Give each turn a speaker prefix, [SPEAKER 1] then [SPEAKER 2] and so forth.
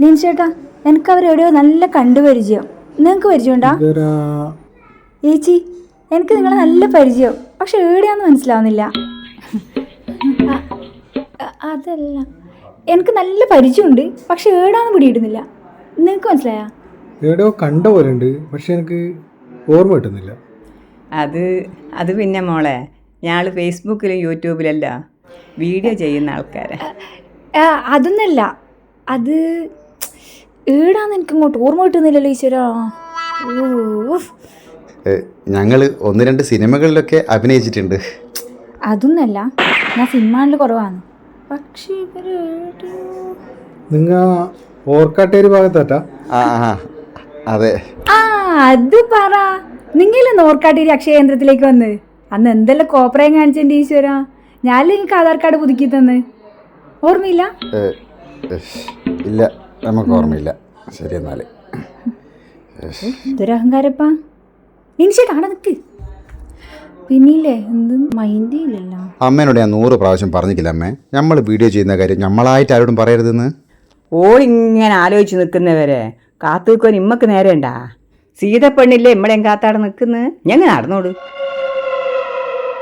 [SPEAKER 1] നിൻചേട്ടാ എനിക്ക് അവരെവിടെയോ നല്ല കണ്ടുപരിചയം നിങ്ങൾക്ക് പരിചയമുണ്ടോ
[SPEAKER 2] ഏച്ചി
[SPEAKER 1] ചേച്ചി എനിക്ക് നിങ്ങളെ നല്ല പരിചയം പക്ഷെ എവിടെയാന്ന് മനസ്സിലാവുന്നില്ല അതല്ല എനിക്ക് നല്ല പരിചയമുണ്ട് പക്ഷെ എവിടെയാന്ന് പിടിയിടുന്നില്ല നിങ്ങൾക്ക് മനസ്സിലായാ
[SPEAKER 2] എവിടെയോ കണ്ട പോലെ ഉണ്ട് പക്ഷെ എനിക്ക് ഓർമ്മ കിട്ടുന്നില്ല
[SPEAKER 3] അത് അത് പിന്നെ മോളെ ഞാൾ ഫേസ്ബുക്കിലും യൂട്യൂബിലല്ല വീഡിയോ ചെയ്യുന്ന ആൾക്കാരെ
[SPEAKER 1] അതൊന്നല്ല അത് ഏടാന്ന് എനിക്ക് ഇങ്ങോട്ട് ഓർമ്മ കിട്ടുന്നില്ലല്ലോ ഈശ്വരാ.
[SPEAKER 4] ഞങ്ങൾ ഒന്ന് രണ്ട് സിനിമകളിലൊക്കെ അഭിനയിച്ചിട്ടുണ്ട്.
[SPEAKER 1] അതൊന്നല്ല ഞാൻ സിനിമകളിൽ കുറവാണ്. പക്ഷേ ഇവർ
[SPEAKER 2] നിങ്ങ ഓർക്കാട്ടേരി ഭാഗത്താറ്റാ
[SPEAKER 4] അതെ.
[SPEAKER 1] ആ അത് പറ. നിങ്ങളെ നോർക്കാട്ടേരി അക്ഷയ കേന്ദ്രത്തിലേക്ക് വന്ന്. അന്ന് എന്തെല്ലാം കോപ്രയം കാണിച്ചെന്റെ ഈശ്വര. ഞാനല്ലേ നിങ്ങൾക്ക് ആധാർ കാർഡ് പുതുക്കി തന്ന് ഓർമ്മയില്ല
[SPEAKER 4] ഇല്ല. നമുക്ക് ഓർമ്മയില്ല. ശരി എന്നാൽ
[SPEAKER 1] എന്തൊരു അഹങ്കാരപ്പാ എനിച്ചേട്ടാ അവിടെ നിൽക്ക് പിന്നില്ലേ? എന്ത് മൈൻഡേ ഇല്ലല്ലോ.
[SPEAKER 4] അമ്മേനോട് ഞാൻ നൂറ് പ്രാവശ്യം പറഞ്ഞിട്ടില്ല അമ്മേ. നമ്മൾ വീഡിയോ ചെയ്യുന്ന കാര്യം നമ്മളായിട്ട് ആരോടും പറയരുതെന്ന്.
[SPEAKER 3] ഓളിങ്ങനെ ആലോചിച്ച് നിൽക്കുന്നവരെ കാത്തു നിൽക്കുവാൻ ഇമ്മക്ക് നേരെ ഉണ്ടാ സീതപ്പെണ്ണില്ലേ ഇമ്മളെയും കാത്താടെ നിൽക്കുന്നത് ഞങ്ങൾ നടന്നോട്